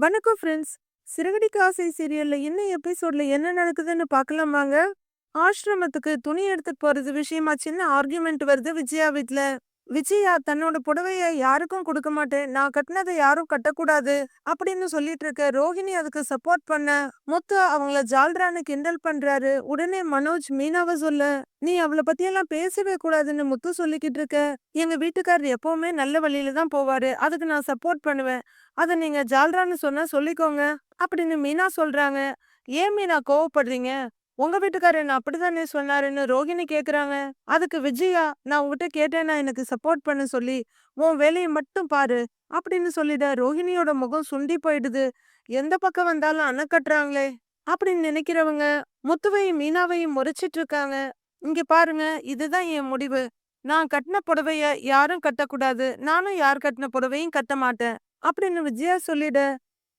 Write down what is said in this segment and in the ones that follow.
வணக்கம் ஃப்ரெண்ட்ஸ் சிறகடிக்க ஆசை சீரியல்ல இன்னும் எபிசோட்ல என்ன நடக்குதுன்னு பார்க்கலாம் வாங்க ஆசிரமத்துக்கு துணி எடுத்துட்டு போறது விஷயமா சின்ன ஆர்கியூமெண்ட் வருது விஜயா வீட்ல விஜயா தன்னோட புடவைய யாருக்கும் கொடுக்க மாட்டேன். நான் கட்டினதை யாரும் கட்டக்கூடாது அப்படின்னு சொல்லிட்டு இருக்க ரோஹிணி அதுக்கு சப்போர்ட் பண்ண முத்து அவங்கள ஜால்ரான்னு கிண்டல் பண்றாரு. உடனே மனோஜ் மீனாவை சொல்ல நீ அவளை பத்தி எல்லாம் பேசவே கூடாதுன்னு முத்து சொல்லிக்கிட்டு இருக்க. எங்க வீட்டுக்காரர் எப்பவுமே நல்ல வழியில தான் போவாரு. அதுக்கு நான் சப்போர்ட் பண்ணுவேன். அதை நீங்க ஜால்ரான்னு சொன்னா சொல்லிக்கோங்க அப்படின்னு மீனா சொல்றாங்க. ஏன் மீனா கோவப்படுறீங்க? உங்க வீட்டுக்காரர் என்ன அப்படித்தானே சொன்னாருன்னு ரோகிணி கேக்குறாங்க. அதுக்கு விஜயா நான் உங்ககிட்ட கேட்டேன்னா எனக்கு சப்போர்ட் பண்ண சொல்லி உன் வேலையை மட்டும் பாரு அப்படின்னு சொல்லிட ரோஹிணியோட முகம் சுண்டி போயிடுது. எந்த பக்கம் வந்தாலும் அணை கட்டுறாங்களே அப்படின்னு நினைக்கிறவங்க முத்துவையும் மீனாவையும் முறைச்சிட்டு இருக்காங்க இங்க பாருங்க இதுதான் என் முடிவு. நான் கட்டின புடவைய யாரும் கட்டக்கூடாது. நானும் யார் கட்டின புடவையும் கட்ட மாட்டேன் அப்படின்னு விஜயா சொல்லிட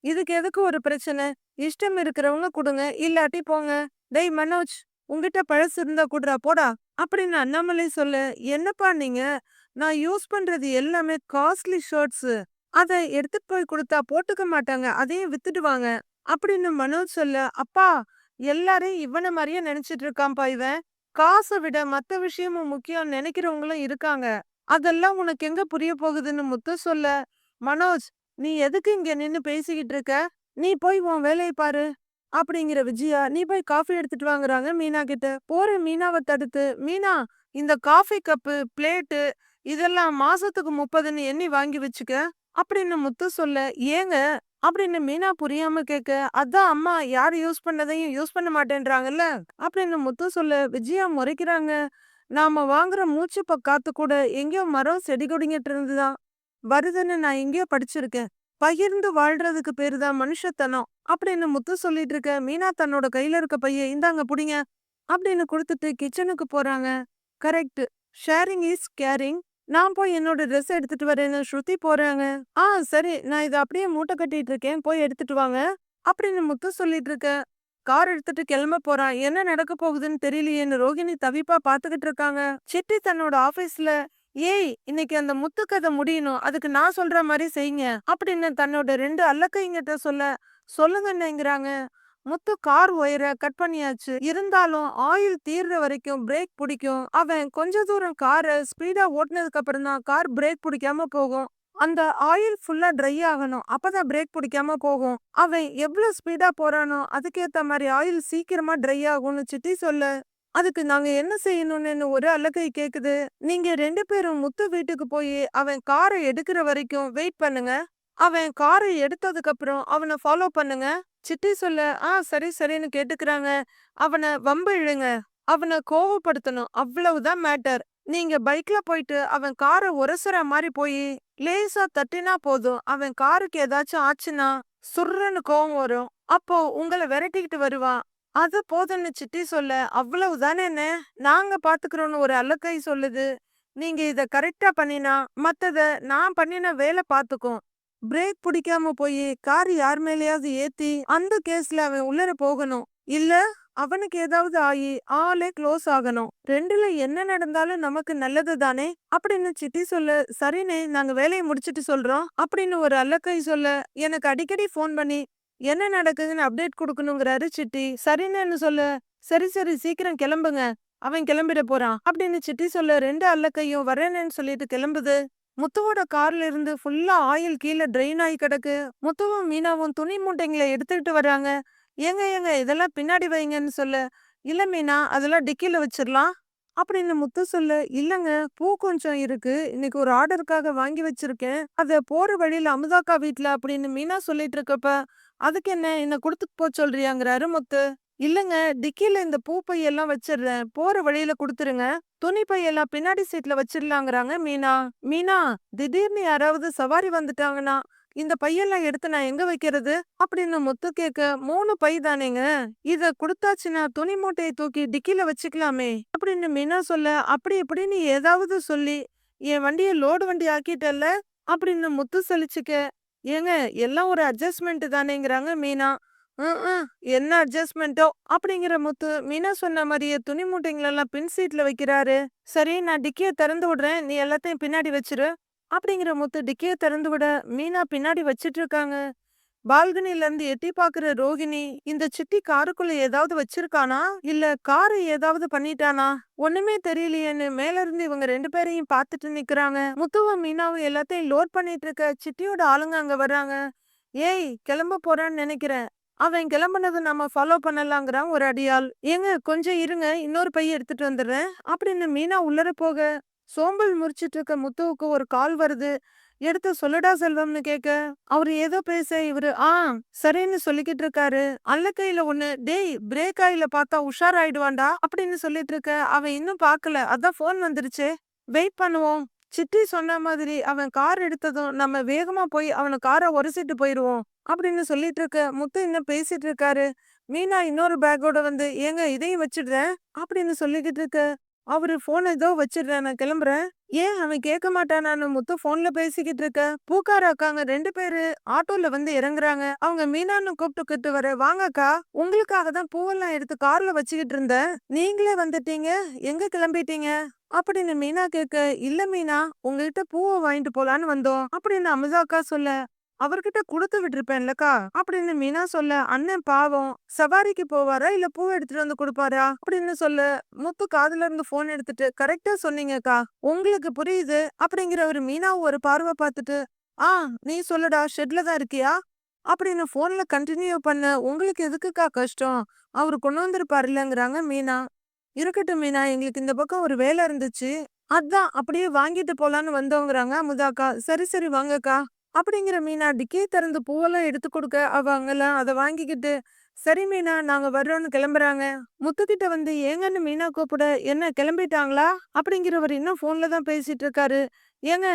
இதுக்கு எதுக்கு ஒரு பிரச்சனை? இஷ்டம் இருக்கிறவங்க கொடுங்க இல்லாட்டி போங்க. டேய் மனோஜ் உங்ககிட்ட பழசு இருந்தா குடுறா போடா. அப்படின்னு அண்ணாமலை சொல்ல என்னப்பா நீங்க? நான் யூஸ் பண்றது எல்லாமே காஸ்ட்லி ஷர்ட்ஸ். அதை எடுத்துட்டு போய் கொடுத்தா போட்டுக்க மாட்டாங்க அதையும் வித்துடுவாங்க. அப்படின்னு மனோஜ் சொல்ல அப்பா எல்லாரையும் இவனை மாதிரியே நினைச்சிட்டு இருக்கான்ப்பா இவன். காசை விட மத்த விஷயமும் முக்கியம் நினைக்கிறவங்களும் இருக்காங்க. அதெல்லாம் உனக்கு எங்க புரிய போகுதுன்னு முத்து சொல்ல. மனோஜ் நீ எதுக்கு இங்க நின்னு பேசிக்கிட்டு இருக்க? நீ போய் உன் வேலையை பாரு. அப்படிங்கிற விஜயா நீ போய் காஃபி எடுத்துட்டு வாங்குறாங்க மீனா கிட்ட. போற மீனாவை தடுத்து. மீனா இந்த காஃபி கப்பு பிளேட்டு இதெல்லாம் மாசத்துக்கு முப்பதுன்னு எண்ணி வாங்கி வச்சுக்க. அப்படின்னு முத்து சொல்ல ஏங்க? அப்படின்னு மீனா புரியாம கேட்க அதான் அம்மா யார் யூஸ் பண்ணதையும் யூஸ் பண்ண மாட்டேன்றாங்கல்ல? அப்படின்னு முத்து சொல்ல விஜயா முறைக்கிறாங்க. நாம வாங்குற மூச்சு காத்து கூட எங்கேயோ மரம் செடி கொடிங்கிட்டு இருந்துதான். வருதுன்னு நான் எங்கேயோ படிச்சிருக்கேன். பகிர்ந்து வாழ்றதுக்கு பேரு தான் மனுஷத்தனம். அப்படின்னு முத்து சொல்லிட்டு இருக்க மீனா தன்னோட கையில இருக்க பைய இந்தாங்க புடிங்க அப்படின்னு கொடுத்துட்டு கிச்சனுக்கு போறாங்க. கரெக்ட். Sharing is caring. நான் போய் என்னோட ட்ரெஸ் எடுத்துட்டு வரேன்னு ஸ்ருதி போறாங்க. ஆ சரி நான் இதை அப்படியே மூட்டை கட்டிட்டு இருக்கேன். போய் எடுத்துட்டு வாங்க அப்படின்னு முத்து சொல்லிட்டு இருக்க. கார் எடுத்துட்டு கிளம்ப போறான். என்ன நடக்க போகுதுன்னு தெரியலையேன்னு ரோகிணி தவிப்பா பாத்துக்கிட்டு இருக்காங்க. சிட்டி தன்னோட ஆபீஸ்ல ஏய் இன்னைக்கு அந்த முத்து கதை முடியணும். அதுக்கு நான் சொல்ற மாதிரி செய்யுங்க. அப்படின்னு தன்னோட ரெண்டு அல்லக்கைங்கிட்ட சொல்ல சொல்லுங்கன்னுங்கிறாங்க முத்து கார் ஒயரை கட் பண்ணியாச்சு. இருந்தாலும் ஆயில் தீர்ற வரைக்கும் பிரேக் பிடிக்கும். அவன் கொஞ்ச தூரம் காரை ஸ்பீடா ஓட்டினதுக்கு அப்புறம் தான் கார் பிரேக் பிடிக்காம போகும். அந்த ஆயில் ஃபுல்லா ட்ரை ஆகணும். அப்பதான் பிரேக் பிடிக்காம போகும். அவன் எவ்வளவு ஸ்பீடா போறானோ அதுக்கேத்த மாதிரி ஆயில் சீக்கிரமா ட்ரை ஆகும்னு சிட்டி சொல்லு அதுக்கு நாங்க என்ன செய்யணும்னு ஒரு அல்லக்கை கேக்குது. நீங்க ரெண்டு பேரும் முத்து வீட்டுக்கு போய் அவன் காரை எடுக்கிற வரைக்கும் வெயிட் பண்ணுங்க. அவன் காரை எடுத்ததுக்கு அப்புறம் அவனை ஃபாலோ பண்ணுங்க. சிட்டி சொல்ல ஆ சரி சரின்னு கேட்டுக்கிறாங்க. அவனை வம்பு இழுங்க. அவனை கோவப்படுத்தணும். அவ்வளவுதான் மேட்டர் நீங்க பைக்ல போயிட்டு அவன் காரை உரசுற மாதிரி போய் லேசா தட்டினா போதும். அவன் காருக்கு ஏதாச்சும் ஆச்சுன்னா சுர்றன்னு கோவம் வரும். அப்போ உங்களை விரட்டிக்கிட்டு வருவான். அது போதும்னு சிட்டி சொல்ல அவ்வளவு என்ன நாங்க பாத்துக்கிறோம்னு ஒரு அல்லக்கை சொல்லுது. நீங்க இத கரெக்டா பண்ணினா மத்தத நான் பண்ணின வேலை பாத்துக்கும். பிரேக் பிடிக்காம போய் கார் யார் மேலேயாவது ஏத்தி அந்த கேஸ்ல அவன் உள்ளர போகணும். இல்ல அவனுக்கு ஏதாவது ஆகி ஆளே க்ளோஸ் ஆகணும். ரெண்டுல என்ன நடந்தாலும் நமக்கு நல்லது தானே? அப்படின்னு சிட்டி சொல்ல சரினே நாங்க வேலையை முடிச்சிட்டு சொல்றோம். அப்படின்னு ஒரு அல்லக்கை சொல்ல எனக்கு அடிக்கடி ஃபோன் பண்ணி என்ன நடக்குதுன்னு அப்டேட் கொடுக்கணுங்கிறாரு சிட்டி சரின்னு சொல்லு. சரி சரி சீக்கிரம் கிளம்புங்க. அவன் கிளம்பிட போறான். அப்படின்னு சிட்டி சொல்ல ரெண்டு அல்லக்கையும் வரேனேன்னு சொல்லிட்டு கிளம்புது. முத்துவோட கார்ல இருந்து ஃபுல்லா ஆயில் கீழே ட்ரெயின் ஆகி கிடக்கு. முத்துவும் மீனாவும் துணி மூட்டைங்களை எடுத்துக்கிட்டு வர்றாங்க ஏங்க ஏங்க இதெல்லாம் பின்னாடி வைங்கன்னு சொல்ல. இல்ல மீனா அதெல்லாம் டிக்கில வச்சிடலாம் அப்படின்னு முத்து சொல்ல. இல்லங்க பூ கொஞ்சம் இருக்கு. இன்னைக்கு ஒரு ஆர்டருக்காக வாங்கி வச்சிருக்கேன். அத போற வழியில அமுதாக்கா வீட்ல அப்படின்னு மீனா சொல்லிட்டு இருக்கப்ப அதுக்கு என்ன என்ன கொடுத்துட்டு போ சொல்றியாங்கிறாரு முத்து. இல்லங்க டிக்கில இந்த பூ பையெல்லாம் வச்சிடுறேன் போற வழியில கொடுத்துருங்க. துணி பையெல்லாம் பின்னாடி சீட்ல வச்சிடலாங்கிறாங்க மீனா. மீனா திடீர்னு யாராவது சவாரி வந்துட்டாங்கன்னா இந்த பையெல்லாம் எடுத்து நான் எங்க வைக்கிறது? அப்படின்னு முத்து கேட்க மூணு பை தானேங்க. இத கொடுத்தாச்சுன்னா துணி மூட்டையை தூக்கி டிக்கில வச்சுக்கலாமே. அப்படின்னு மீனா சொல்ல அப்படி இப்படின்னு ஏதாவது சொல்லி என் வண்டியை லோடு வண்டி ஆக்கிட்டல்ல? அப்படின்னு முத்து சலிச்சுக்க ஏங்க எல்லாம் ஒரு அட்ஜஸ்ட்மெண்ட் தானேங்கிறாங்க மீனா. என்ன அட்ஜஸ்ட்மெண்ட்டோ அப்படிங்கிற முத்து மீனா சொன்ன மாதிரியே துணி மூட்டைங்களெல்லாம் பின் சீட்ல வைக்கிறாரு. சரி நான் டிக்கியை திறந்து விடுறேன். நீ எல்லாத்தையும் பின்னாடி வச்சிரு. அப்படிங்கிற முத்து டிக்கிய திறந்து விட மீனா பின்னாடி வச்சிட்டு இருக்காங்க பால்கனில இருந்து எட்டி பாக்குற ரோகிணி இந்த சிட்டி காருக்குள்ள ஏதாவது வச்சிருக்கானா? இல்ல காரு ஏதாவது பண்ணிட்டானா? ஒண்ணுமே தெரியலையேன்னு மேல இருந்து இவங்க ரெண்டு பேரையும் பார்த்துட்டு நிக்கிறாங்க. முத்துவும் மீனாவும் எல்லாத்தையும் லோட் பண்ணிட்டு இருக்க சிட்டியோட ஆளுங்க அங்க வர்றாங்க. ஏய் கிளம்ப போறான்னு நினைக்கிறேன். அவன் கிளம்புனது நம்ம ஃபாலோ பண்ணலாங்கிறான் ஒரு அடியாள். ஏங்க கொஞ்சம் இருங்க இன்னொரு பைய எடுத்துட்டு வந்துடுறேன். அப்படின்னு மீனா உள்ளர போக சோம்பல் முறிச்சிட்டு இருக்க முத்துவுக்கு ஒரு கால் வருது. எடுத்து சொல்லுடா செல்வம்னு கேட்க அவரு ஏதோ பேச இவரு ஆ சரின்னு சொல்லிக்கிட்டு இருக்காரு. அல்ல கையில ஒண்ணு டேய் பிரேக் ஆயில பார்த்தா உஷார் ஆயிடுவான்டா அப்படின்னு சொல்லிட்டு இருக்க. அவன் இன்னும் பார்க்கல. அதான் போன் வந்துருச்சு. வெயிட் பண்ணுவோம். சிட்டி சொன்ன மாதிரி அவன் கார் எடுத்ததும் நம்ம வேகமா போய் அவன காரை உரசிட்டு போயிருவோம் அப்படின்னு சொல்லிட்டு இருக்க. முத்து இன்னும் பேசிட்டு இருக்காரு. மீனா இன்னொரு பேக்கோட வந்து ஏங்க இதையும் வச்சிடுறேன் அப்படின்னு சொல்லிக்கிட்டு இருக்க. அவரு போன் ஏதோ வச்சிடுறேன் நான் கிளம்புறேன். ஏன் அவன் கேட்க மாட்டானான்னு முத்து போன்ல பேசிக்கிட்டு இருக்க பூக்கார அக்காங்க ரெண்டு பேரு ஆட்டோல வந்து இறங்குறாங்க. அவங்க மீனான்னு கூப்பிட்டுக்கிட்டு வர வாங்கக்கா உங்களுக்காக தான் பூவெல்லாம் எடுத்து கார்ல வச்சுக்கிட்டு இருந்தேன். நீங்களே வந்துட்டீங்க. எங்க கிளம்பிட்டீங்க? அப்படின்னு மீனா கேட்க இல்ல மீனா உங்ககிட்ட பூவை வாங்கிட்டு போலான்னு வந்தோம். அப்படின்னு அமுதா அக்கா சொல்ல அவர்கிட்ட கொடுத்து விட்டுருப்பேன்லக்கா அப்படின்னு மீனா சொல்ல அண்ணன் பாவம் சவாரிக்கு போவாரா? இல்ல பூ எடுத்துட்டு வந்து கொடுப்பாரா? அப்படின்னு சொல்ல முத்து காதுல இருந்து போன் எடுத்துட்டு கரெக்டா சொன்னீங்கக்கா உங்களுக்கு புரியுது? அப்படிங்கிற ஒரு மீனாவும் ஒரு பார்வை பார்த்துட்டு ஆ நீ சொல்லுடா ஷெட்ல தான் இருக்கியா? அப்படின்னு போன்ல கண்டினியூ பண்ண உங்களுக்கு எதுக்குக்கா கஷ்டம்? அவரு கொண்டு வந்திருப்பாருல்லங்கிறாங்க மீனா. இருக்கட்டும் மீனா எங்களுக்கு இந்த பக்கம் ஒரு வேலை இருந்துச்சு. அதான் அப்படியே வாங்கிட்டு போலான்னு வந்தோங்கிறாங்க அமுதாக்கா சரி சரி வாங்கக்கா. அப்படிங்கிற மீனா டிக்கே திறந்து பூவெல்லாம் எடுத்து கொடுக்க அவங்கெல்லாம் அதை வாங்கிக்கிட்டு சரி மீனா நாங்க வர்றோம்னு கிளம்புறாங்க. முத்துக்கிட்ட வந்து ஏங்கன்னு மீனா கூப்பிட என்ன கிளம்பிட்டாங்களா? அப்படிங்கிறவர் இன்னும் போன்ல தான் பேசிட்டு இருக்காரு. ஏங்க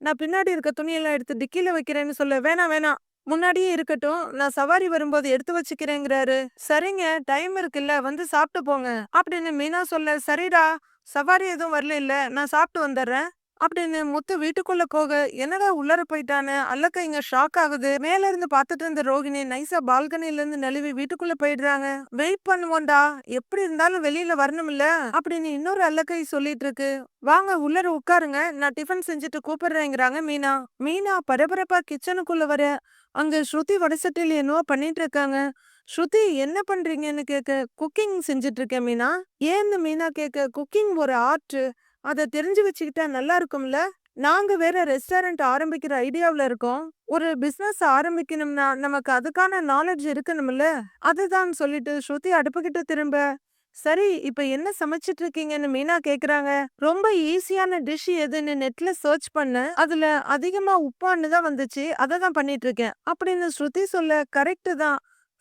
நான் பின்னாடி இருக்க துணியெல்லாம் எடுத்து டிக்கில வைக்கிறேன்னு சொல்ல வேணாம் வேணாம். முன்னாடியே இருக்கட்டும். நான் சவாரி வரும்போது எடுத்து வச்சுக்கிறேங்கிறாரு. சரிங்க டைம் இருக்குல்ல வந்து சாப்பிட்டு போங்க. அப்படின்னு மீனா சொல்ல சரிடா. சவாரி எதுவும் வரல இல்ல. நான் சாப்பிட்டு வந்துடுறேன். அப்படின்னு முத்து வீட்டுக்குள்ள போக என்னடா உள்ளர போயிட்டானு? அல்லக்க இங்க ஷாக் ஆகுது. மேல இருந்து பாத்துட்டு இருந்த ரோகிணி நைஸா பால்கனில இருந்து நழுவி வீட்டுக்குள்ள போயிடுறாங்க. வெயிட் பண்ணுவோம்டா. எப்படி இருந்தாலும் வெளியில வரணும்ல? அப்படின்னு இன்னொரு அல்லக்கை சொல்லிட்டு இருக்கு. வாங்க உள்ளர உட்காருங்க. நான் டிஃபன் செஞ்சுட்டு கூப்பிடுறேங்கிறாங்க மீனா. மீனா பரபரப்பா கிச்சனுக்குள்ள வர அங்க ஸ்ருதி வடசட்டில என்னவோ பண்ணிட்டு இருக்காங்க. ஸ்ருதி என்ன பண்றீங்கன்னு கேட்க குக்கிங் செஞ்சுட்டு இருக்கேன் மீனா. ஏன்னு மீனா கேட்க குக்கிங் ஒரு ஆர்ட் அதை தெரிஞ்சு வச்சுக்கிட்டா நல்லா இருக்கும்ல? நாங்க வேற ரெஸ்டாரண்ட் ஆரம்பிக்கிற ஐடியாவில் இருக்கோம். ஒரு பிஸ்னஸ் ஆரம்பிக்கணும்னா நமக்கு அதுக்கான நாலேஜ் இருக்கணும்ல? அதுதான் சொல்லிட்டு ஸ்ருதி அடுப்புக்கிட்ட திரும்ப சரி இப்ப என்ன சமைச்சிட்டு இருக்கீங்கன்னு மீனா கேக்குறாங்க. ரொம்ப ஈஸியான டிஷ் எதுன்னு நெட்ல சர்ச் பண்ண. அதுல அதிகமா உப்பான்னு தான் வந்துச்சு. அதை தான் பண்ணிட்டு இருக்கேன் அப்படின்னு ஸ்ருதி சொல்ல கரெக்டு தான்.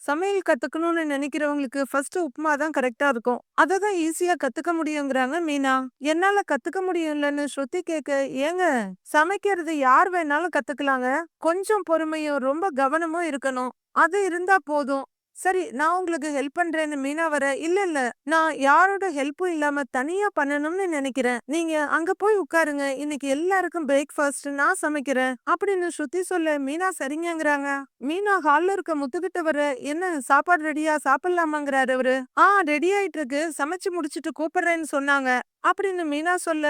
சமையல் கத்துக்கணும்னு நினைக்கிறவங்களுக்கு ஃபர்ஸ்ட் உப்புமா தான் கரெக்டா இருக்கும். அதை தான் ஈஸியா கத்துக்க முடியுங்கிறாங்க மீனா. என்னால கத்துக்க முடியலன்னு ஸ்ருதி கேட்க ஏங்க சமைக்கிறது யார் வேணாலும் கத்துக்கலாங்க. கொஞ்சம் பொறுமையும் ரொம்ப கவனமும் இருக்கணும். அது இருந்தா போதும். சரி நான் உங்களுக்கு ஹெல்ப் பண்றேன்னு மீனா வர இல்ல இல்ல நான் யாரோட ஹெல்ப்பும் இல்லாம தனியா பண்ணணும்னு நினைக்கிறேன். நீங்க அங்க போய் உட்காருங்க. இன்னைக்கு எல்லாருக்கும் பிரேக்ஃபாஸ்ட் நான் சமைக்கிறேன் அப்படின்னு ஸ்ருதி சொல்ல மீனா சரிங்கங்கிறாங்க. மீனா ஹால்ல இருக்க முத்துக்கிட்ட வர என்ன சாப்பாடு ரெடியா? சாப்பிடலாமாங்கிறாரு அவரு. ஆ ரெடி ஆயிட்டு இருக்கு சமைச்சு முடிச்சிட்டு கூப்பிடுறேன்னு சொன்னாங்க. அப்படின்னு மீனா சொல்ல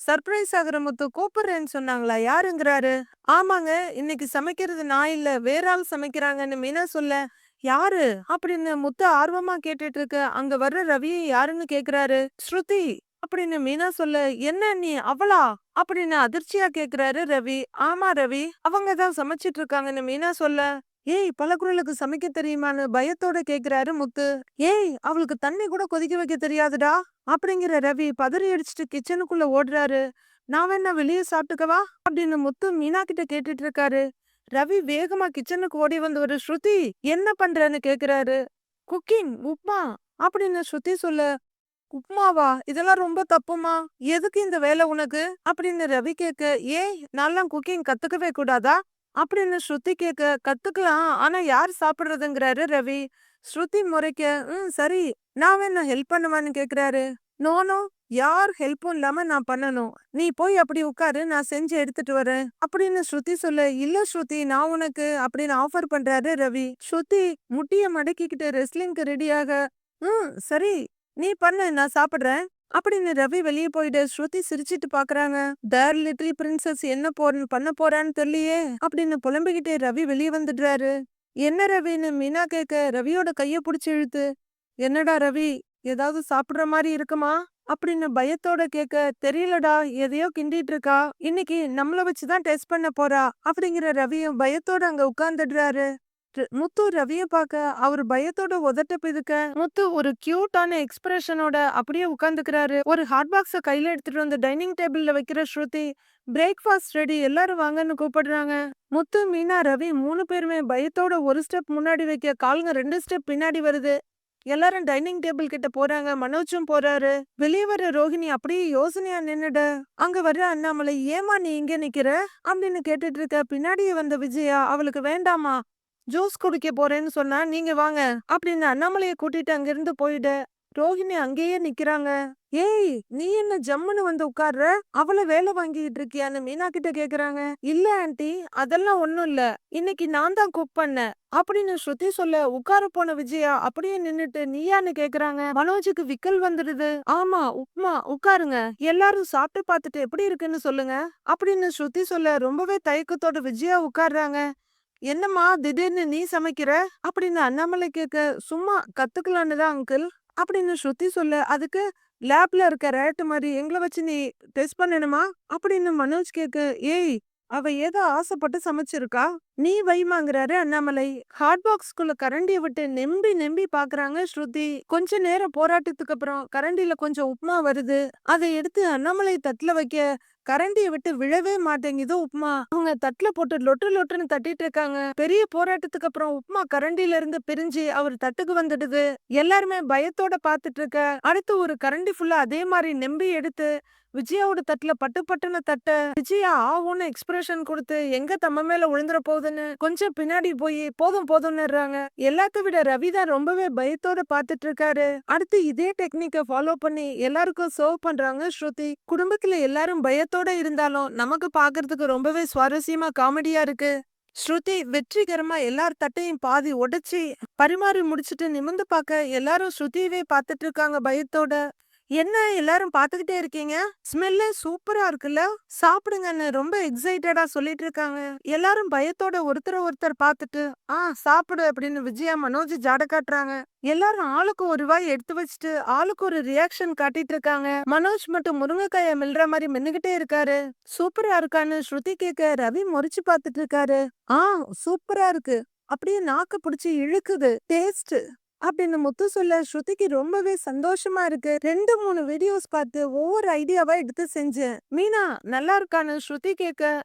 சர்ப்ரைஸ் ஆகுற முத்து கூப்பிடுறேன்னு சொன்னாங்களா? யாருங்கிறாரு? ஆமாங்க இன்னைக்கு சமைக்கிறது நான் இல்ல வேற ஆள் சமைக்கிறாங்கன்னு மீனா சொல்ல யாரு? அப்படின்னு முத்து ஆர்வமா கேட்டுட்டு இருக்க அங்க வர்ற ரவி யாருன்னு கேக்குறாரு? ஸ்ருதி! அப்படின்னு மீனா சொல்ல என்ன நீ அவளா? அப்படின்னு அதிர்ச்சியா கேக்குறாரு ரவி. ஆமா ரவி அவங்க தான் சமைச்சிட்டு இருக்காங்கன்னு மீனா சொல்ல. ஏய் பழக்குரலுக்கு சமைக்க தெரியுமான்னு பயத்தோட கேக்குறாரு முத்து. ஏய் அவளுக்கு தண்ணி கூட கொதிக்க வைக்க தெரியாதுடா. அப்படிங்கிற ரவி பதறி அடிச்சுட்டு கிச்சனுக்குள்ள ஓடுறாரு. நான் வேணா வெளியே சாப்பிட்டுக்கவா அப்படின்னு முத்து மீனா கிட்ட கேட்டுட்டு இருக்காரு ரவி வேகமா கிச்சனுக்கு ஓடி வந்து ஒரு ஸ்ருதி என்ன பண்றன்னு கேக்குறாரு. குக்கிங் உப்மா அப்படின்னு ஸ்ருதி சொல்ல உப்மாவா? இதெல்லாம் ரொம்ப தப்புமா? எதுக்கு இந்த வேலை உனக்கு? அப்படின்னு ரவி கேட்க ஏன் நல்லா குக்கிங் கத்துக்கவே கூடாதா? அப்படின்னு ஸ்ருதி கேட்க கத்துக்கலாம் ஆனா யார் சாப்பிடுறதுங்கிறாரு ரவி. ஸ்ருதி முறைக்க ம் சரி நான் வேணா ஹெல்ப் பண்ணுவான்னு கேக்குறாரு. நோனோ யார் ஹெல்ப்பும் இல்லாம நான் பண்ணணும். நீ போய் அப்படி உட்காரு நான் செஞ்சு எடுத்துட்டு வரேன். அப்படின்னு ஸ்ருதி சொல்ல இல்ல ஸ்ருதி நான் உனக்கு அப்படின்னு ஆஃபர் பண்றாரு ரவி. ஸ்ருதி முட்டிய மடக்கிக்கிட்டு ரெஸ்லிங்க்கு ரெடியாக ம் சரி நீ பண்ணு நான் சாப்பிடுறேன். அப்படின்னு ரவி வெளியே போயிட்டு ஸ்ருதி சிரிச்சிட்டு பாக்குறாங்க. தேர் லிட்டில் பிரின்சஸ் என்ன போறன்னு பண்ண போறான்னு தெரியலையே அப்படின்னு புலம்பிக்கிட்டே ரவி வெளியே வந்துடுறாரு. என்ன ரவின்னு மீனா கேட்க ரவியோட கைய புடிச்சு இழுத்து. என்னடா ரவி ஏதாவது சாப்பிடுற மாதிரி இருக்குமா? அப்படின்னு பயத்தோட கேட்க தெரியலடா எதையோ கிண்டிட்டு இருக்கா? இன்னைக்கு நம்மள வச்சுதான் டெஸ்ட் பண்ண போறா? அப்படிங்கிற ரவியும் பயத்தோட அங்க உட்கார்ந்துடுறாரு. முத்து ரவிய பார்க்க அவர் பயத்தோட உதட்ட பிதுக்க முத்து ஒரு கியூட்டான எக்ஸ்பிரஷனோட அப்படியே உட்காந்துக்கிறாரு ஒரு ஹாட் பாக்ஸ கையில எடுத்துட்டு வந்து டைனிங் டேபிள்ல வைக்கிற ஸ்ருதி பிரேக்ஃபாஸ்ட் ரெடி எல்லாரும் வாங்கன்னு கூப்பிடுறாங்க. முத்து மீனா ரவி மூணு பேருமே பயத்தோட ஒரு ஸ்டெப் முன்னாடி வைக்க காலுங்க ரெண்டு ஸ்டெப் பின்னாடி வருது. எல்லாரும் டைனிங் டேபிள் கிட்ட போறாங்க. மனோஜும் போறாரு. வெளியே வர ரோஹிணி அப்படியே யோசனையா நின்னுடு. அங்க வர்ற அண்ணாமலை ஏமா நீ இங்க நிக்கிற? அப்படின்னு கேட்டுட்டு இருக்க. பின்னாடியே வந்த விஜயா அவளுக்கு வேண்டாமா ஜூஸ் குடிக்க போறேன்னு சொன்னா நீங்க வாங்க. அப்படின்னு அண்ணாமலைய கூட்டிட்டு அங்கிருந்து போயிடு. ரோஹிணி அங்கேயே நிக்கிறாங்க. ஏய் நீ என்ன ஜம்முன்னு வந்து உட்கார்ற? அவளை வேலை வாங்கிட்டு இருக்கியான்னு மீனா கிட்ட கேக்குறாங்க. இல்ல ஆன்ட்டி அதெல்லாம் ஒண்ணும் இல்ல. இன்னைக்கு நான் தான் குக் பண்ணேன். அப்படின்னு ஸ்ருதி சொல்ல உட்கார போன விஜயா அப்படியே நின்னுட்டு நீயான்னு கேக்குறாங்க. மனோஜுக்கு விக்கல் வந்துடுது. ஆமா உப்மா உட்காருங்க. எல்லாரும் சாப்பிட்டு பார்த்துட்டு எப்படி இருக்குன்னு சொல்லுங்க. அப்படின்னு ஸ்ருதி சொல்ல ரொம்பவே தயக்கத்தோட விஜயா உட்கார்றாங்க. என்னம்மா திடீர்னு நீ சமைக்கிற? அப்படின்னு அண்ணாமலை கேட்க சும்மா கத்துக்கலான்னு தான் அங்கிள். அப்படின்னு ஸ்ருதி சொல்ல. அதுக்கு லேப்ல இருக்க ரேட்டு மாதிரி எங்களை வச்சு நீ டெஸ்ட் பண்ணணுமா? அப்படின்னு மனோஜ் கேட்க ஏய் அவ ஏதோ ஆசைப்பட்டு சமைச்சிருக்கா? நீ வைமாங்கிறாரு அண்ணாமலை. ஹாட் பாக்ஸ்குள்ள கரண்டிய விட்டு நெம்பி நெம்பி பாக்குறாங்க ஸ்ருதி. கொஞ்ச நேரம் போராட்டத்துக்கு அப்புறம் கரண்டில கொஞ்சம் உப்புமா வருது. அதை எடுத்து அண்ணாமலை தட்டுல வைக்க கரண்டியை விட்டு விழவே மாட்டேங்குது உப்புமா அவங்க தட்டுல போட்டு லொட்டு லொட்டுன்னு தட்டிட்டு இருக்காங்க. பெரிய போராட்டத்துக்கு அப்புறம் உப்புமா கரண்டில இருந்து பிரிஞ்சு அவர் தட்டுக்கு வந்துடுது. எல்லாருமே பயத்தோட பாத்துட்டு இருக்க. அடுத்து ஒரு கரண்டி ஃபுல்லா அதே மாதிரி நெம்பி எடுத்து விஜயாவோட தட்டுல பட்டு பட்டுன்னு தட்ட விஜயா ஆவோன்னு எக்ஸ்பிரஷன் கொடுத்து எங்க தம்ம மேல விழுந்துற போகுதுன்னு? கொஞ்சம் பின்னாடி போய் போதும் போதும்னுறாங்க. எல்லாத்த விட ரவி தான் ரொம்பவே பயத்தோட பாத்துட்டு இருக்காரு அடுத்து இதே டெக்னிக்க ஃபாலோ பண்ணி எல்லாருக்கும் சர்வ் பண்றாங்க ஸ்ருதி. குடும்பத்துல எல்லாரும் பயத்தோட இருந்தாலும் நமக்கு பாக்குறதுக்கு ரொம்பவே சுவாரஸ்யமா காமெடியா இருக்கு. ஸ்ருதி வெற்றிகரமா எல்லார் தட்டையும் பாதி உடைச்சி பரிமாறி முடிச்சிட்டு நிமிர்ந்து பார்க்க எல்லாரும் ஸ்ருதியவே பார்த்துட்டு இருக்காங்க பயத்தோட. என்ன எல்லாரும் பார்த்துக்கிட்டே இருக்கீங்க? ஸ்மெல்லு சூப்பரா இருக்குல்ல? சாப்பிடுங்கன்னு ரொம்ப எக்ஸைட்டடா சொல்லிட்டு இருக்காங்க. எல்லாரும் பயத்தோட ஒருத்தர ஒருத்தர் பார்த்துட்டு ஆ சாப்பிடு அப்படின்னு விஜயா மனோஜ் ஜாட காட்டுறாங்க. எல்லாரும் ஆளுக்கு ஒரு வாய் எடுத்து வச்சுட்டு ஆளுக்கு ஒரு ரியாக்ஷன் காட்டிட்டு இருக்காங்க. மனோஜ் மட்டும் முருங்கைக்காய மில்ற மாதிரி மின்னுகிட்டே இருக்காரு. சூப்பரா இருக்கான்னு ஸ்ருதி கேக்க ரவி முறிச்சு பாத்துட்டு இருக்காரு. ஆ சூப்பரா இருக்கு. அப்படியே நாக்கு பிடிச்சி இழுக்குது. டேஸ்ட் அப்படின்னு முத்து சொல்ல ஸ்ருதிக்கு ரொம்பவே சந்தோஷமா இருக்கு. ரெண்டு மூணு வீடியோஸ் பார்த்து ஒவ்வொரு ஐடியாவா எடுத்து செஞ்சேன். மீனா நல்லா இருக்கான்னு ஸ்ருதி கேட்க.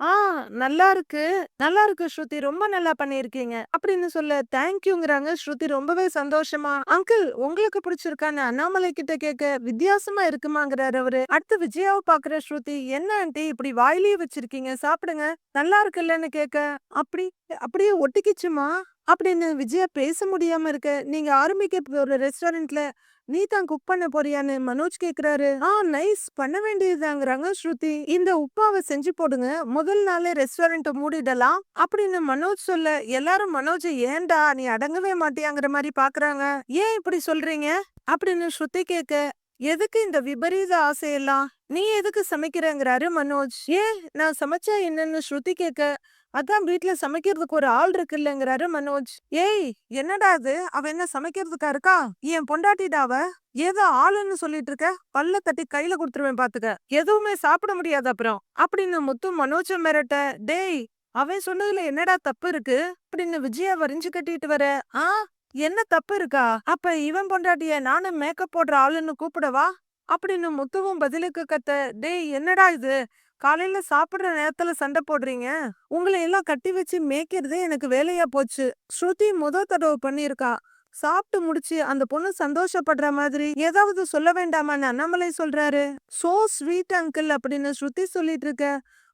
ஆ நல்லா இருக்கு. நல்லா இருக்கு ஸ்ருதி. ரொம்ப நல்லா பண்ணியிருக்கீங்க. அப்படின்னு சொல்ல தேங்க்யூங்கிறாங்க ஸ்ருதி ரொம்பவே சந்தோஷமா அங்கிள் உங்களுக்கு பிடிச்சிருக்கான்னு அண்ணாமலை கிட்ட கேட்க வித்தியாசமா இருக்குமாங்கிறாரு அவரு. அடுத்து விஜயாவை பாக்குற ஸ்ருதி என்ன ஆண்டி இப்படி வாயிலேயே வச்சிருக்கீங்க? சாப்பிடுங்க. நல்லா இருக்குல்லன்னு கேட்க. அப்படி அப்படியே ஒட்டிக்கிச்சுமா? அப்படின்னு விஜயா பேச முடியாம இருக்க நீங்க ஆரம்பிக்க போற ரெஸ்டாரண்ட்ல நீ தான் குக் பண்ண போறியான்னு மனோஜ் கேக்குறாரு. ஆ நைஸ் பண்ண வேண்டியதுதாங்கிறாங்க ஸ்ருதி. இந்த உப்பாவை செஞ்சு போடுங்க. முதல் நாளே ரெஸ்டாரண்ட் மூடிடலாம். அப்படின்னு மனோஜ் சொல்ல எல்லாரும் மனோஜ் ஏன்டா நீ அடங்கவே மாட்டியாங்கிற மாதிரி பாக்குறாங்க. ஏன் இப்படி சொல்றீங்க? அப்படின்னு ஸ்ருதி கேட்க எதுக்கு இந்த விபரீத ஆசையெல்லாம்? நீ எதுக்கு சமைக்கிறங்கிறாரு மனோஜ். ஏன் நான் சமைச்சா என்னன்னு? ஸ்ருதி கேட்க அதான் வீட்ல சமைக்கிறதுக்கு ஒரு ஆள் இருக்கு இல்லங்கிறாரு மனோஜ். ஏய் என்னடா அது அவ என்ன சமைக்கிறதுக்கா இருக்கா? என் பொண்டாட்டிடாவ ஏதோ ஆளுன்னு சொல்லிட்டு இருக்க பல்ல தட்டி கையில கொடுத்துருவேன் பாத்துக்க. எதுவுமே சாப்பிட முடியாது அப்புறம். அப்படின்னு முத்து மனோஜ மிரட்ட டேய் அவன் சொன்னதுல என்னடா தப்பு இருக்கு? அப்படின்னு விஜயா வரிஞ்சு கட்டிட்டு வர ஆ என்ன தப்பு இருக்கா? அப்ப இவன் பொண்டாட்டிய நானும் மேக்கப் போடுற ஆளுன்னு கூப்பிடவா? அப்படின்னு முத்துவும் பதிலுக்கு கத்த டேய் என்னடா இது? காலையில சாப்பிடுற நேரத்துல சண்டை போடுறீங்க. உங்களை எல்லாம் கட்டி வச்சு மேய்க்கிறதே எனக்கு வேலையா போச்சு. ஸ்ருதி முத தடவை பண்ணிருக்கா சாப்பிட்டு முடிச்சு அந்த பொண்ணு சந்தோஷப்படுற மாதிரி ஏதாவது சொல்ல வேண்டாமான்னு அண்ணாமலை சொல்றாரு. சோ ஸ்வீட் அங்கிள் அப்படின்னு ஸ்ருதி சொல்லிட்டு இருக்க.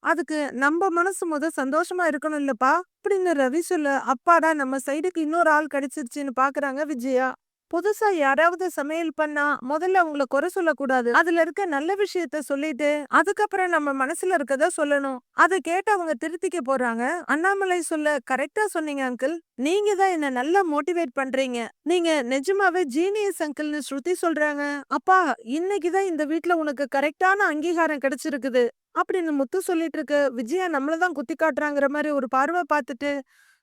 அதுக்கு நம்ம மனசு முத சந்தோஷமா இருக்கணும் இல்லப்பா? அப்படின்னு ரவி சொல்ல. அப்பாடா நம்ம சைடுக்கு இன்னொரு ஆள் கிடைச்சிருச்சுன்னு பாக்குறாங்க விஜயா? புதுசா யாராவது சமையல் பண்ணா முதல்ல அவங்கள குறை சொல்லக்கூடாது. அதுல இருக்க நல்ல விஷயத்த சொல்லிட்டு அதுக்கப்புறம் நம்ம மனசுல இருக்கத சொல்லணும். அதை கேட்டு அவங்க திருத்திக்க போறாங்க. அண்ணாமலை சொல்ல கரெக்டா சொன்னீங்க அங்கிள். நீங்க தான் என்ன நல்லா மோட்டிவேட் பண்றீங்க. நீங்க நிஜமாவே ஜீனியஸ் அங்கிள்னு ஸ்ருதி சொல்றாங்க. அப்பா இன்னைக்குதான் இந்த வீட்ல உனக்கு கரெக்டான அங்கீகாரம் கிடைச்சிருக்குது. அப்படின்னு முத்து சொல்லிட்டு இருக்கு. விஜயா நம்மளதான் குத்தி காட்டுறாங்கிற மாதிரி ஒரு பார்வை பார்த்துட்டு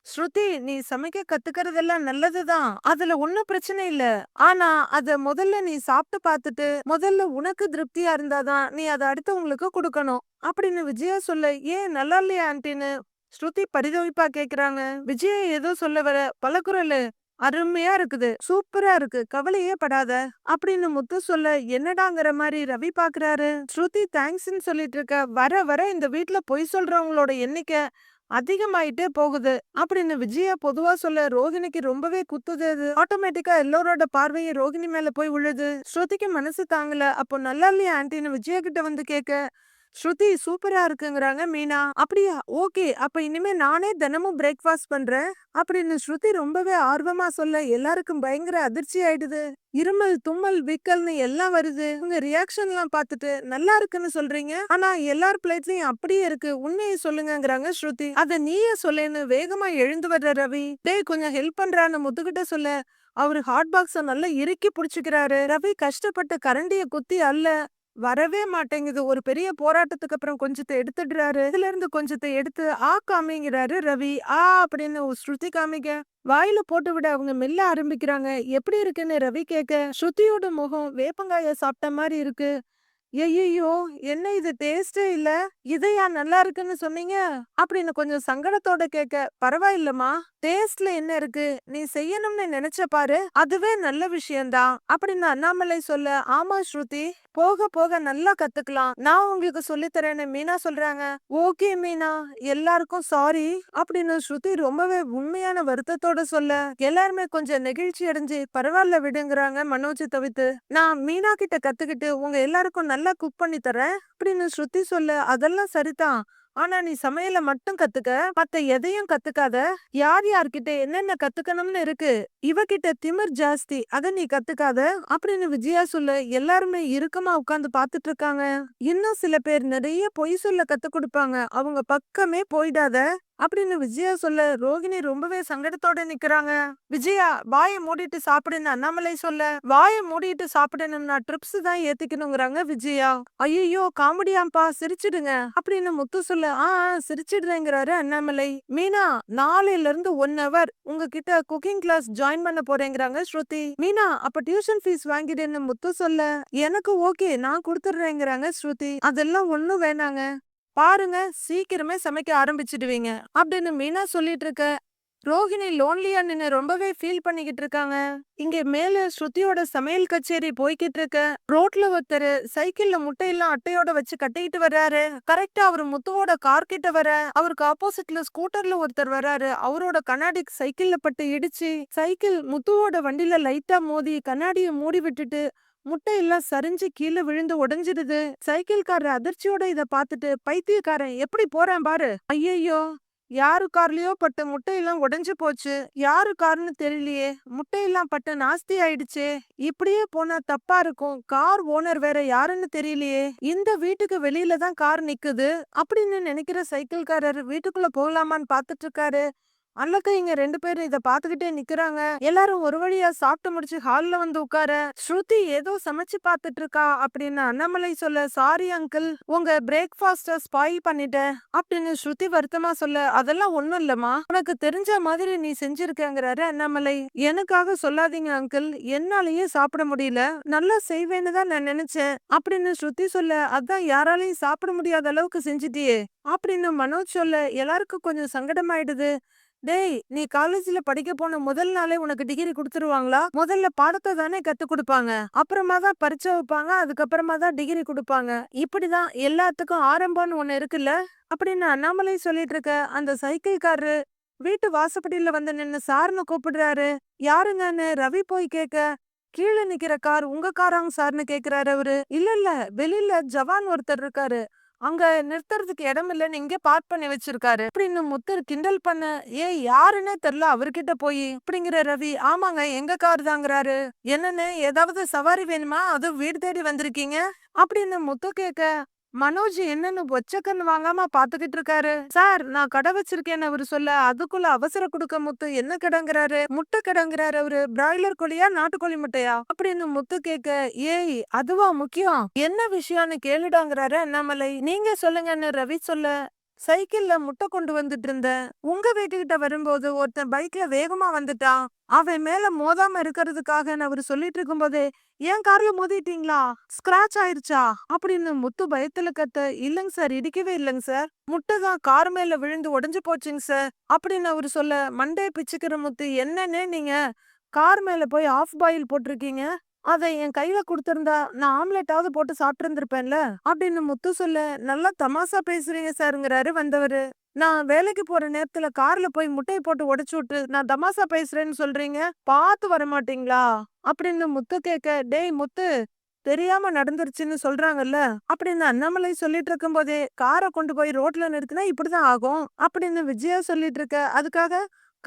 ஸ்ருதி நீ சமைக்க கத்துக்கிறதெல்லாம் நல்லதுதான் அதுல ஒண்ணும் பிரச்சனை இல்ல. ஆனா அத முதல்ல நீ சாப்பிட்டு பார்த்துட்டு முதல்ல உனக்கு திருப்தியா இருந்தாதான் நீ அதை அடுத்தவங்களுக்கு கொடுக்கணும். அப்படின்னு விஜயா சொல்ல ஏன் நல்லா இல்லையா ஆன்ட்டின்னு ஸ்ருதி பரிதவிப்பா கேக்குறாங்க. விஜயா ஏதோ சொல்ல வர பலகுரலு அருமையா இருக்குது. சூப்பரா இருக்கு. கவலையே படாத. அப்படின்னு முத்து சொல்ல என்னடாங்கிற மாதிரி ரவி பாக்குறாரு? ஸ்ருதி தேங்க்ஸ்ன்னு சொல்லிட்டு இருக்க. வர வர இந்த வீட்ல பொய் சொல்றவங்களோட எண்ணிக்கை அதிகமாயிட்டே போகுது. அப்படின்னு விஜயா பொதுவா சொல்ல ரோகிணிக்கு ரொம்பவே குத்துது. அது ஆட்டோமேட்டிக்கா எல்லோரோட பார்வையும் ரோகிணி மேல போய் விழுது. ஸ்ருதிக்கு மனசு தாங்கல. அப்போ நல்லா இல்லையா ஆன்டின்னு விஜயா கிட்ட வந்து கேட்க ஸ்ருதி சூப்பரா இருக்குங்கிறாங்க மீனா. அப்படியா? ஓகே. அப்ப இனிமே நானே தினமும் பிரேக்ஃபாஸ்ட் பண்றேன். அப்படின்னு ஸ்ருதி ரொம்பவே ஆர்வமா சொல்ல எல்லாருக்கும் பயங்கர அதிர்ச்சி ஆயிடுது. இருமல் தும்மல் விக்கல்னு எல்லாம் வருது. உங்க ரியாக்ஷன் எல்லாம் பார்த்துட்டு நல்லா இருக்குன்னு சொல்றீங்க. ஆனா எல்லார் பிளேட்லயும் அப்படியே இருக்கு. உண்மையை சொல்லுங்கிறாங்க ஸ்ருதி. அத நீயே சொல்லேன்னு வேகமா எழுந்து வர்ற ரவி. டேய் கொஞ்சம் ஹெல்ப் பண்றான்னு முத்துக்கிட்ட சொல்ல. அவரு ஹாட் பாக்ஸ நல்லா இறுக்கி புடிச்சுக்கிறாரு. ரவி கஷ்டப்பட்டு கரண்டிய குத்தி அல்ல. வரவே மாட்டேங்குது. ஒரு பெரிய போராட்டத்துக்கு அப்புறம் கொஞ்சத்தை எடுத்துடுறாரு. இதுல இருந்து கொஞ்சத்தை எடுத்து ஆ காமிங்கிறாரு ரவி. ஆ அப்படின்னு ஒரு ஸ்ருதி காமிக்க வாயில போட்டு விட அவங்க மெல்ல ஆரம்பிக்கிறாங்க. எப்படி இருக்குன்னு? ரவி கேட்க ஸ்ருதியோட முகம் வேப்பங்காய சாப்பிட்ட மாதிரி இருக்கு. ஐயோ என்ன இது டேஸ்டே இல்ல. இதையா நல்லா இருக்குன்னு சொன்னீங்க? அப்படின்னு கொஞ்சம் சங்கடத்தோட கேட்க பரவாயில்லம்மா டேஸ்ட்ல என்ன இருக்கு? நீ செய்யணும்னு நினைச்ச பாரு அதுவே நல்ல விஷயம்தான். அப்படின்னு அண்ணாமலை சொல்ல ஆமா ஸ்ருதி போக போக நல்லா கத்துக்கலாம். நான் உங்களுக்கு சொல்லி தரேன்னு மீனா சொல்றாங்க. ஓகே மீனா எல்லாருக்கும் சாரி. அப்படின்னு ஸ்ருதி ரொம்பவே உண்மையான வருத்தத்தோட சொல்ல எல்லாருமே கொஞ்சம் நெகிழ்ச்சி அடைஞ்சு பரவாயில்ல விடுங்கிறாங்க மனோஜ் தவித்து நான் மீனா கிட்ட கத்துக்கிட்டு உங்க எல்லாருக்கும் நல்லா குக் பண்ணி தரேன் அப்படின்னு ஸ்ருதி சொல்ல. அதெல்லாம் சரிதான். ஆனா நீ சமையல மட்டும் கத்துக்க. மத்த எதையும் கத்துக்காத. யார் யார்கிட்ட என்னென்ன கத்துக்கணும்னு இருக்கு? இவகிட்ட திமிர் ஜாஸ்தி. அத நீ கத்துக்காத. அப்படின்னு விஜயா சொல்ல. எல்லாருமே இறுக்கமா உட்காந்து பாத்துட்டு இருக்காங்க இன்னும் சில பேர் நிறைய பொய் சொல்ல கத்து கொடுப்பாங்க. அவங்க பக்கமே போயிடாத. அப்படின்னு விஜயா சொல்ல ரோகிணி ரொம்பவே சங்கடத்தோட நிக்கிறாங்க. விஜயா வாயை மூடிட்டு சாப்பிடுன்னு அண்ணாமலை சொல்ல வாயை மூடிட்டு சாப்பிடணும்னா ட்ரிப்ஸ் தான் ஏத்திக்கணுங்கிறாங்க விஜயா. ஐயோ காமெடியாம்பா சிரிச்சிடுங்க அப்படின்னு முத்து சொல்ல ஆ ஆ, சிரிச்சிடுறேங்கிறாரு அண்ணாமலை. மீனா நாளையில இருந்து ஒன் ஹவர் உங்ககிட்ட குக்கிங் கிளாஸ் ஜாயின் பண்ண போறேங்கிறாங்க ஸ்ருதி. மீனா அப்ப டியூஷன் ஃபீஸ் வாங்கிடுன்னு முத்து சொல்ல எனக்கு ஓகே நான் கொடுத்துடுறேங்கிறாங்க ஸ்ருதி. அதெல்லாம் ஒண்ணும் வேணாங்க. பாருங்க சீக்கிரமே சமைக்க ஆரம்பிச்சிடுவீங்க அப்படின்னு மீனா சொல்லிட்டு இருக்க ரோஹிணி லோன்லியா நின்னு ரொம்பவே ஃபீல் பண்ணிக்கிட்டு இருக்காங்க. இங்க மேல ஸ்ருதியோட சமையல் கச்சேரி போய்கிட்டு இருக்க. ரோட்ல ஒருத்தர் சைக்கிள்ல முட்டையெல்லாம் அட்டையோட வச்சு கட்டிக்கிட்டு வர்றாரு. கரெக்டா அவர் முத்துவோட கார் கிட்ட வர அவருக்கு ஆப்போசிட்ல ஸ்கூட்டர்ல ஒருத்தர் வர்றாரு. அவரோட கண்ணாடி சைக்கிள்ல பட்டு இடிச்சு சைக்கிள் முத்துவோட வண்டியில லைட்டா மோதி கண்ணாடியை மூடி விட்டுட்டு முட்டையெல்லாம் சரிஞ்சு கீழே விழுந்து உடைஞ்சிடுது. சைக்கிள்காரர் அதிர்ச்சியோட இத பாத்துட்டு பைத்தியக்காரன் எப்படி போறேன் பாரு? ஐயையோ யாரு கார்லயோ பட்டு முட்டையெல்லாம் உடைஞ்சு போச்சு. யாரு கார்னு தெரியலையே. முட்டையெல்லாம் பட்டு நாஸ்தி ஆயிடுச்சே. இப்படியே போனா தப்பா இருக்கும். கார் ஓனர் வேற யாருன்னு தெரியலையே. இந்த வீட்டுக்கு வெளியில தான் கார் நிக்குது. அப்படின்னு நினைக்கிற சைக்கிள்காரர் வீட்டுக்குள்ள போகலாமான்னு பாத்துட்டு இருக்காரு. அண்ணக்க இங்க ரெண்டு பேரும் இத பாத்துக்கிட்டே நிக்கிறாங்க. எல்லாரும் ஒரு வழியா சாப்பிட்டு முடிச்சு ஹால்ல வந்து உட்கார ஸ்ருதி ஏதோ சமைச்சு பாத்துட்டு இருக்கா அப்படின்னு அண்ணாமலை சொல்ல சாரி அங்கிள் உங்க பிரேக்ஃபாஸ்ட ஸ்பாய் பண்ணிட்டேன் அப்படின்னு ஸ்ருதி வருத்தமா சொல்ல அதெல்லாம் ஒண்ணும் இல்லம்மா. உனக்கு தெரிஞ்ச மாதிரி நீ செஞ்சிருக்கங்கிறாரு அண்ணாமலை. எனக்காக சொல்லாதீங்க அங்கிள் என்னாலயே சாப்பிட முடியல. நல்லா செய்வேன்னு தான் நான் நினைச்சேன் அப்படின்னு ஸ்ருதி சொல்ல அதான் யாராலையும் சாப்பிட முடியாத அளவுக்கு செஞ்சிட்டியே அப்படின்னு மனோஜ் சொல்ல எல்லாருக்கும் கொஞ்சம் சங்கடமாயிடுது. டேய் நீ காலேஜ்ல படிக்க போன முதல் நாளே உனக்கு டிகிரி கொடுத்துருவாங்களா? முதல்ல பாடத்தை தானே கத்து கொடுப்பாங்க. அப்புறமா தான் பரிச்சை வைப்பாங்க அதுக்கப்புறமா தான் டிகிரி கொடுப்பாங்க. இப்படிதான் எல்லாத்துக்கும் ஆரம்பம்னு ஒண்ணு இருக்குல்ல? அப்படின்னு அண்ணாமலை சொல்லிட்டு இருக்க அந்த சைக்கிள்காரரு வீட்டு வாசப்படியில வந்து நின்னு சார்னு கூப்பிடுறாரு. யாருங்கன்னு ரவி போய் கேட்க கீழே நிக்கிற கார் உங்க காராங்க சார்னு கேக்குறாரு அவரு. இல்ல இல்ல வெளியில ஜவான் ஒருத்தர் இருக்காரு. அங்க நிறுத்துறதுக்கு இடம் இல்லைன்னு இங்க பார்க் பண்ணி வச்சிருக்காரு. அப்படின்னு முத்தர் கிண்டல் பண்ண ஏ யாருன்னே தெரியல அவர்கிட்ட போய். அப்படிங்கிற ரவி ஆமாங்க எங்க கார் தாங்கிறாரு. என்னன்னு ஏதாவது சவாரி வேணுமா? அது வீடு தேடி வந்திருக்கீங்க? அப்படின்னு முத்து கேட்க மனோஜ் என்னன்னு ஒச்சக்கன்னு வாங்காம பாத்துக்கிட்டு இருக்காரு சார் நான் கடை வச்சிருக்கேன்னு அவரு சொல்ல அதுக்குள்ள அவசர குடுக்க முத்து என்ன கிடங்குறாரு? முட்டை கிடங்குறாரு அவரு. பிராய்லர் கோழியா நாட்டுக்கோழி முட்டையா? அப்படின்னு முத்து கேட்க ஏய் அதுவா முக்கியம்? என்ன விஷயம்னு கேளுடாங்கிறாரு அண்ணாமலை. நீங்க சொல்லுங்கன்னு ரவி சொல்ல சைக்கிள்ல முட்டை கொண்டு வந்துட்டு இருந்தேன் உங்க வீட்டுக்கிட்ட வரும்போது ஒருத்தன் பைக்ல வேகமா வந்துட்டான் அவன் மேல மோதாம இருக்கிறதுக்காக அவரு சொல்லிட்டு இருக்கும்போதே என் கார்ல மோதிட்டீங்களா? ஸ்கிராச் ஆயிருச்சா? அப்படின்னு முத்து பயத்துல கத்த இல்லைங்க சார் இடிக்கவே இல்லைங்க சார். முட்டை தான் கார் மேல விழுந்து உடஞ்சு போச்சுங்க சார். அப்படின்னு அவரு சொல்ல மண்டே பிச்சுக்கிற முத்து என்னன்னு நீங்க கார் மேல போய் ஆஃப் பாயில் போட்டிருக்கீங்க? அதை என் கையில கொடுத்திருந்தா நான் ஆம்லெட்டாவது போட்டு சாப்பிட்டிருந்திருப்பேன்ல அப்படின்னு முத்து சொல்ல நல்லா தமாசா பேசுறீங்க சாருங்கிறாரு வந்தவரு. நான் வேலைக்கு போற நேரத்துல கார்ல போய் முட்டையை போட்டு உடைச்சு விட்டு நான் தமாசா பேசுறேன்னு சொல்றீங்க? பார்த்து வர மாட்டீங்களா அப்படின்னு முத்து கேட்க டேய் முத்து தெரியாம நடந்துருச்சுன்னு சொல்றாங்கல்ல? அப்படின்னு அண்ணாமலை சொல்லிட்டு இருக்கும் போதே காரை கொண்டு போய் ரோட்ல நிறுத்தினா இப்படிதான் ஆகும்? அப்படின்னு விஜயா சொல்லிட்டு இருக்க அதுக்காக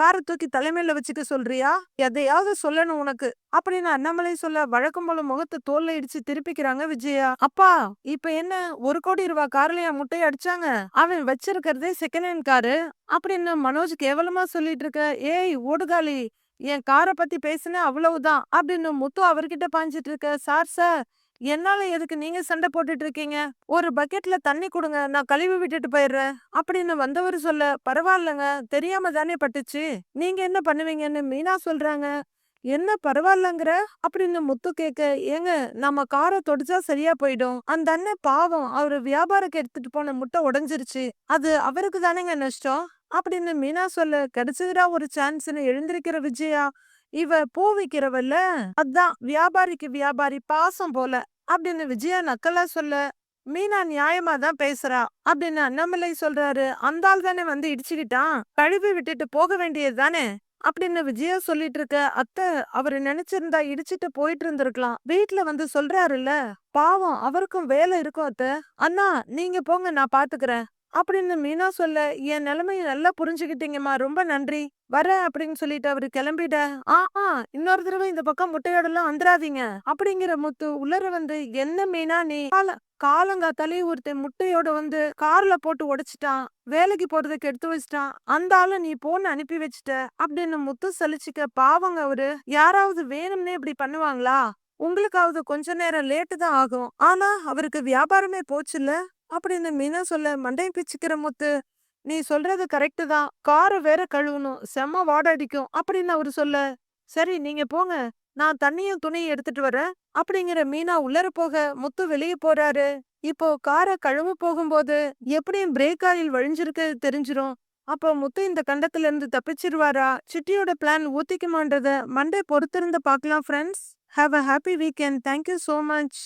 காரை தூக்கி தலைமையில வச்சுக்க சொல்றியா? எதையாவது சொல்லணும் உனக்கு. அப்படின்னு அண்ணாமலை சொல்ல வழக்கம் போல முகத்தை தோல்ல இடிச்சு திருப்பிக்கிறாங்க விஜயா. அப்பா இப்ப என்ன ஒரு கோடி ரூபா கார்லயா முட்டையை அடிச்சாங்க? அவன் வச்சிருக்கிறதே செகண்ட் ஹேண்ட் காரு. அப்படின்னு மனோஜ் கேவலமா சொல்லிட்டு இருக்க? ஏய் ஓடுகாலி என் காரை பத்தி பேசுன அவ்வளவுதான். அப்படின்னு முத்து அவர்கிட்ட பாஞ்சிட்டு இருக்க சார் சார் என்னால எதுக்கு நீங்க சண்டை போட்டுட்டு இருக்கீங்க ஒரு பக்கெட்ல தண்ணி கொடுங்க நான் கழுவி விட்டுட்டு போயிடுறேன். அப்படின்னு வந்தவர் சொல்ல பரவாயில்லங்க தெரியாம தானே பட்டுச்சு. நீங்க என்ன பண்ணுவீங்கன்னு மீனா சொல்றாங்க. என்ன பரவாயில்லங்கிற? அப்படின்னு முத்து கேட்க ஏங்க நம்ம காரை தொடிச்சா சரியா போயிடும். அந்த அண்ணன் பாவம் அவரு வியாபாரக்கு எடுத்துட்டு போன முட்டை உடஞ்சிருச்சு. அது அவருக்கு தானேங்க நஷ்டம்? அப்படின்னு மீனா சொல்ல கிடைச்சதுடா ஒரு சான்ஸ்னு எழுந்திருக்கிற விஜயா? இவ பூ விக்கிறவல்ல? அதான் வியாபாரிக்கு வியாபாரி பாசம் போல. அப்படின்னு விஜயா நக்கலா சொல்ல மீனா நியாயமா தான் பேசுறா அப்படின்னு அண்ணாமலை சொல்றாரு. அந்த ஆள் தானே வந்து இடிச்சுக்கிட்டான். கழுவி விட்டுட்டு போக வேண்டியது தானே? அப்படின்னு விஜயா சொல்லிட்டு இருக்க அத்தை அவரு நினைச்சிருந்தா இடிச்சிட்டு போயிட்டு இருந்திருக்கலாம். வீட்டுல வந்து சொல்றாருல்ல பாவம் அவருக்கும் வேலை இருக்கும் அத்தை. அண்ணா நீங்க போங்க நான் பாத்துக்கிறேன். அப்படின்னு மீனா சொல்ல என் நிலைமையை நல்லா புரிஞ்சுக்கிட்டீங்கம்மா ரொம்ப நன்றி. வரேன் அப்படின்னு சொல்லிட்டு அவரு கிளம்பிட ஆ ஆ இன்னொரு தடவை இந்த பக்கம் முட்டையோடலாம் வந்துடாதீங்க அப்படிங்கிற முத்து உள்ளர வந்து என்ன மீனா நீ? காலங்கா காலங்காத்தாலே ஒருத்தன் முட்டையோட வந்து கார்ல போட்டு உடைச்சிட்டான் வேலைக்கு போறதுக்கு எடுத்து வச்சிட்டான் அந்த ஆளு நீ போன்னு அனுப்பி வச்சிட்ட அப்படின்னு முத்து சலிச்சுக்க பாவங்க அவரு யாராவது வேணும்னே இப்படி பண்ணுவாங்களா? உங்களுக்காவது கொஞ்ச நேரம் லேட்டு தான் ஆகும். ஆனா அவருக்கு வியாபாரமே போச்சுல்ல? அப்படின்னு மீனா சொல்ல மண்டையை பிச்சுக்கிற முத்து நீ சொல்றது கரெக்ட் தான். காரை வேற கழுவணும். செம்ம வாடடிக்கும் அப்படின்னு அவரு சொல்ல சரி நீங்க போங்க. நான் தண்ணியும் துணியும் எடுத்துட்டு வரேன். அப்படிங்கிற மீனா உள்ளர போக முத்து வெளியே போறாரு. இப்போ காரை கழுவ போகும்போது எப்படியும் பிரேக் ஆயில் வழிஞ்சிருக்கு தெரிஞ்சிரும். அப்போ முத்து இந்த கண்டத்துல இருந்து தப்பிச்சிருவாரா? சிட்டியோட பிளான் ஊத்திக்குமான்றத மண்டே பொறுத்திருந்து பார்க்கலாம் friends. Have a happy weekend. Thank you so much.